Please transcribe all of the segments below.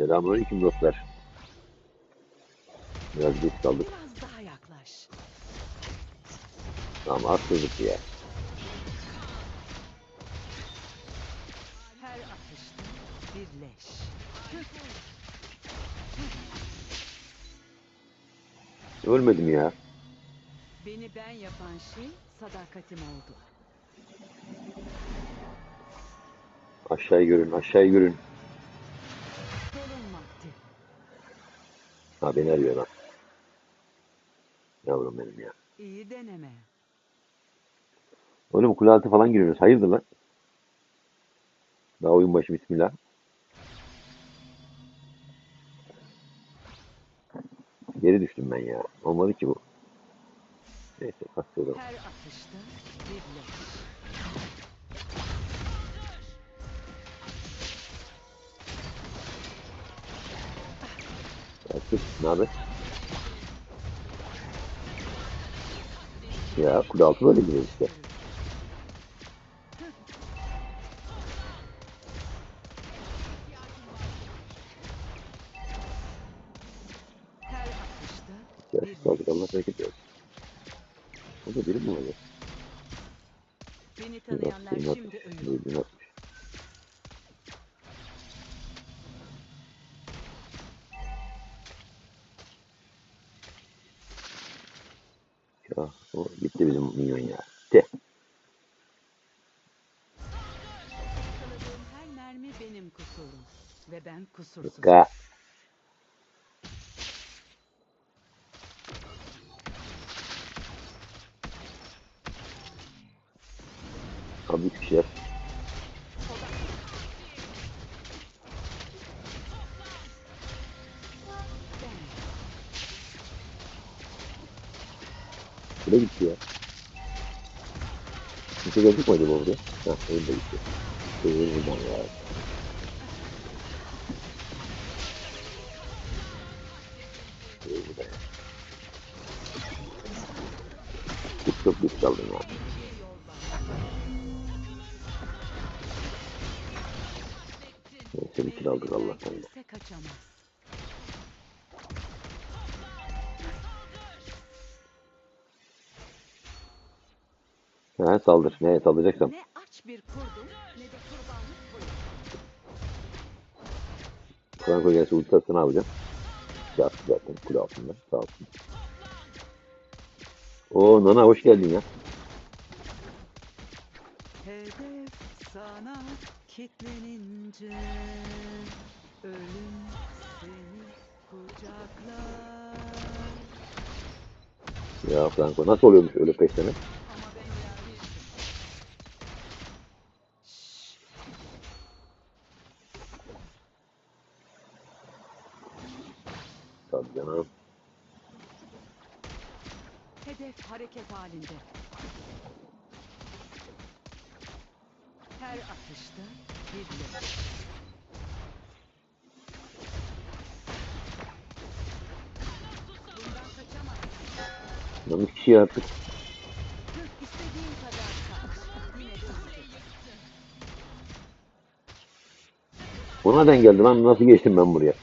Selamünaleyküm dostlar. Biraz geç kaldık. Biraz daha yaklaş. Tamam haksızlık ya. Her atışta birleş. Ölmedim ya. Beni ben yapan şey sadakatim oldu. Aşağıyı görün, aşağıyı görün. Ha beni arıyor lan. Yavrum benim ya. İyi deneme. Oğlum kule altı falan giriyoruz. Hayırdır lan? Daha oyun başı bismillah. Geri düştüm ben ya. Olmadı ki bu. Neyse kasıyorum. Her atışta birleş. Ne haber? Ya kule altı böyle giriyor işte. Gerçi Allah bereket versin. O da biri mi olacak? Beni tanıyanlar şimdi bir gitti bizim minyon ya. De. Yakaladığım her mermi benim kusurum. Ve ben kusursuzum. Rıfka. Kimse gelecek mi acaba buraya? Ha, oyun da gitti. Oyun buradan ya. Oyun buradan ya. Çok çok geç kaldım ya. Neyse bir kill aldık Allah'tan ya. Ha, saldır. Neye saldıracaksam. Ne aç bir kurdum ne de kurbanlık koyun. Franco gelse ulti atsa ne yapacağım? Şey attı zaten kule altında. Sağ olsun. Oo Nana hoş geldin ya. Hedef sana kitlenince ölüm seni kucaklar. Ya Franco nasıl oluyormuş öyle peşleme? Ama ben yardım. Tabii canım. Hareket halinde. Her atışta birlik. Bundan kaçamazsın. Yanlış kişiyi artık. İstediğin kadar kaç. Yine de üstün. Bu nereden geldi lan? Nasıl geçtim ben buraya?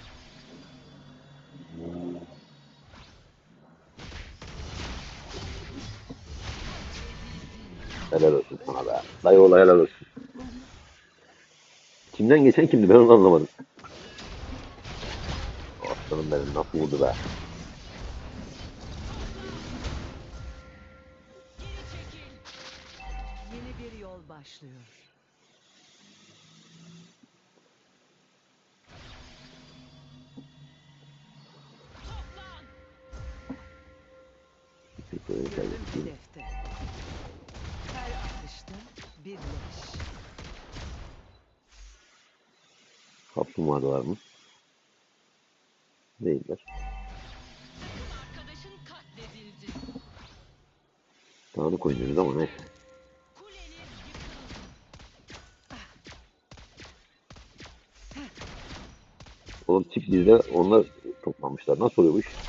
Helal olsun sana be. Dayı ola helal olsun. Kimden geçen kimdi ben onu anlamadım. Aslanım benim nasıl vurdu be. Yeni bir yol başlıyor. Şöyle Ölüm birleş. Kaplumbağalar mı? Değiller. Arkadaşın katledildi. Dağınık oynuyoruz ama neyse. Oğlum tip bizde onlar toplamışlar. Nasıl oluyor bu iş?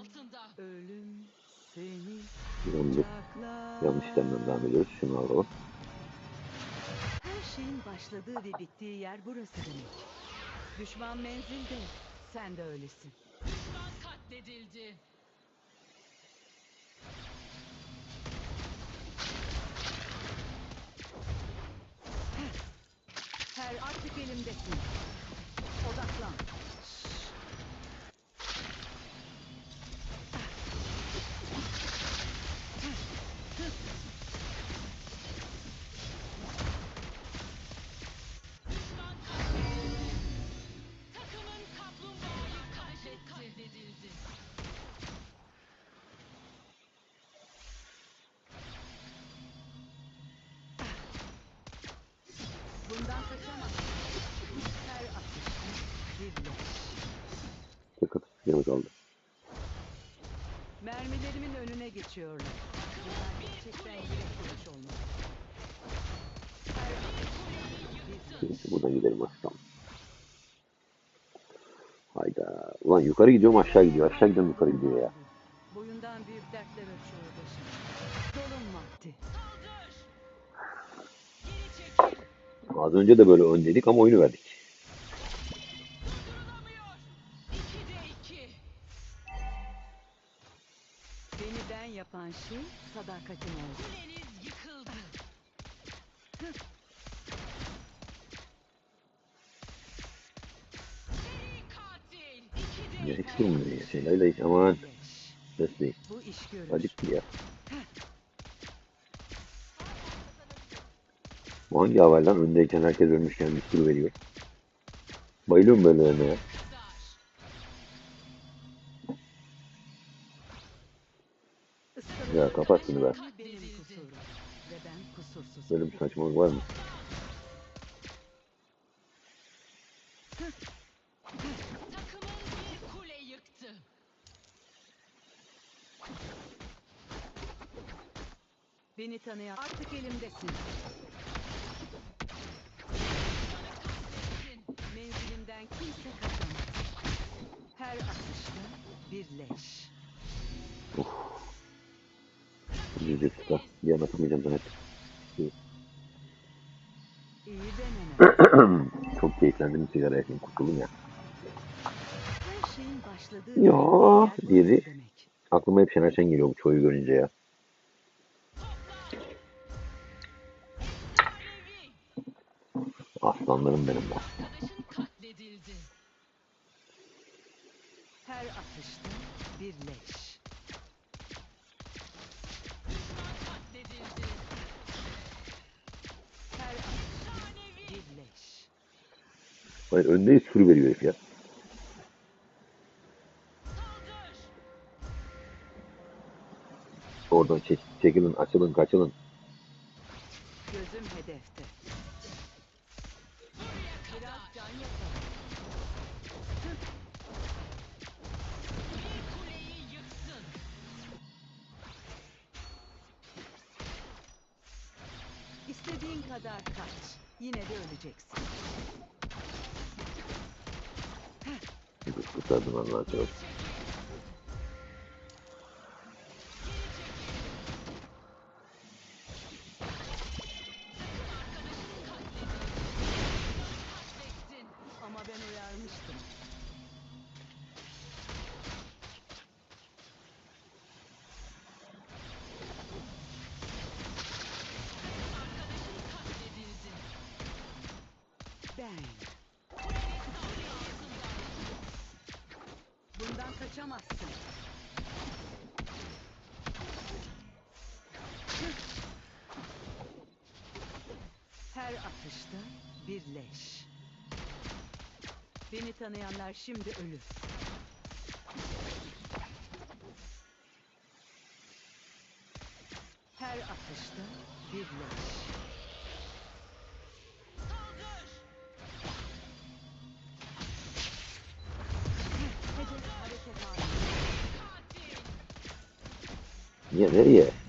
Altında. ölüm Yanlış, Kucakla. yanlış işlemden devam ediyoruz. Şunu alalım. Her şeyin başladığı ve bittiği yer burası demek. Düşman menzilde, sen de öylesin. Düşman katledildi. Her artık elimdesin. Odaklan. Yanı kaldı. Mermilerimin önüne geçiyorlar. Gerçekten yürek olmalı. Neyse buradan gidelim aslan. Hayda. Ulan yukarı gidiyorum aşağı gidiyor. Aşağı gidiyorum yukarı gidiyor ya. Boyundan büyük dertler açıyor başım. Dolun vakti. Az önce de böyle öndeydik ama oyunu verdik. Yapan şey sadakatim oldu. Kuleniz yıkıldı. Hiç iki. durmuyor ya. Şeylerle hiç aman. Leş. Besleyin. Bu iş görür. Acıktı ya. Bu hangi haberden öndeyken herkes ölmüşken bir sürü veriyor. Bayılıyorum böylelerine ya. Ya kapat şunu be. benim kusurum. Ve ben kusursuz. Böyle bir saçmalık var mı? Beni tanıyan artık elimdesin. Menzilimden kimse kaçamaz. Her atışta bir leş. Yüzde sıkı. Bir an atamayacağım zannettim. Çok keyiflendim sigara yakayım kurtuldum ya. Ya, demek. Aklıma hep Şener Şen geliyor bu çoğu görünce ya. Aslanlarım benim be. Arkadaşın katledildi. Her atışta bir leş. Hayır öndeyiz sürü veriyor herif ya. Oradan çek, çekilin, açılın, kaçılın. Gözüm hedefte. İstediğin kadar kaç. Yine de öleceksin. туда 12. atışta bir leş. Beni tanıyanlar şimdi ölür. Her atışta bir leş. Saldır. Hedef hareket halinde. Katil. Niye, nereye?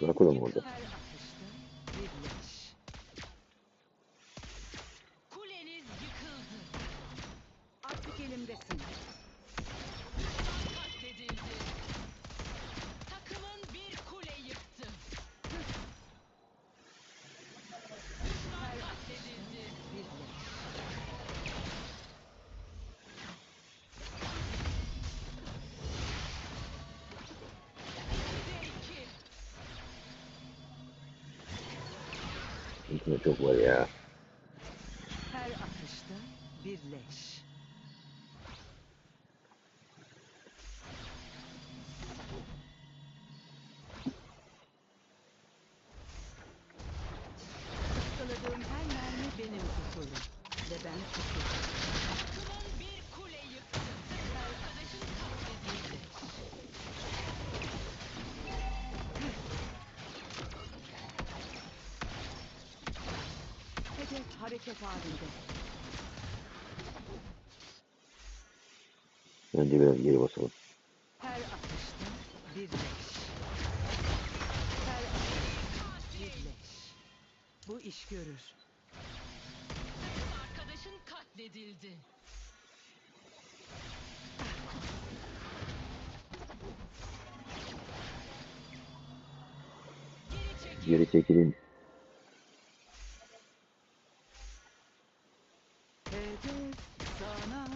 Toplan. Saldır. Ben. İçinde çok var ya. Her atışta birleş. Iskaladığım her mermi benim kusurum. Ve ben kusurum. Halinde. Önce biraz geri basalım. Her atışta birleş. Her atışta birleş. Bu iş görür. Arkadaşın katledildi. Geri çekilin. Hedef sana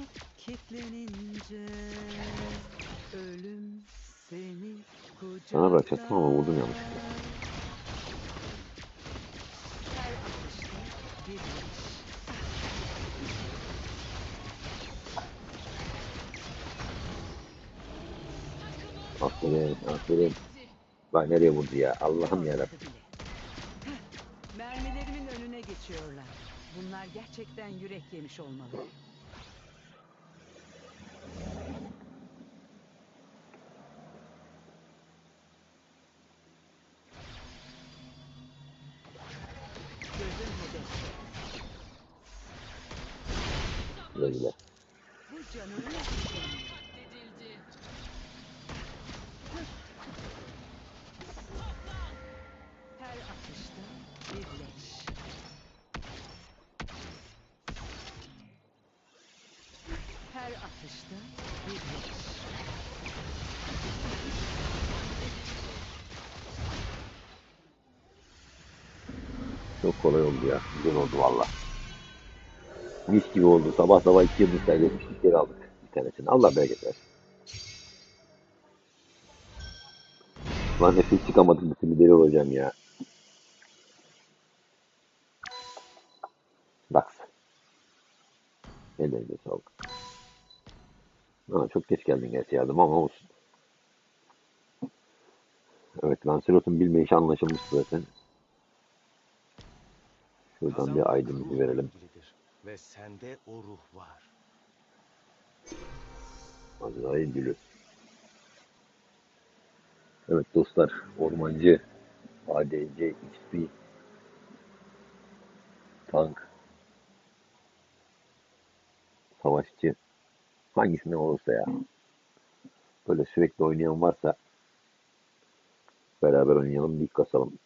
kitlenince ölüm seni kucaklar. Sana bırakacaktım ama vurdum yanlışlıkla. Aferin, aferin. Bak nereye vurdu ya. Allah'ım yarabbim. Mermilerimin önüne geçiyorlar. Bunlar gerçekten yürek yemiş olmalı. Çok kolay oldu ya. Güzel oldu valla. Mis gibi oldu. Sabah sabah iki yıldız kaybetmiştik. Geri aldık bir tanesini. Allah bereket versin. Lan nefes çıkamadım. Bir deli olacağım ya. Laks. Ellerinize sağlık. Ha, çok geç geldin gerçi yardım ama olsun. Evet Lancelot'un bilmeyişi anlaşılmıştı zaten. Şuradan bir aydınlığı verelim. Ve sende o ruh var. Azrail gülü. Evet dostlar, ormancı, ADC, XP, tank, savaşçı, hangisinden olursa ya. Böyle sürekli oynayan varsa beraber oynayalım, lig kasalım.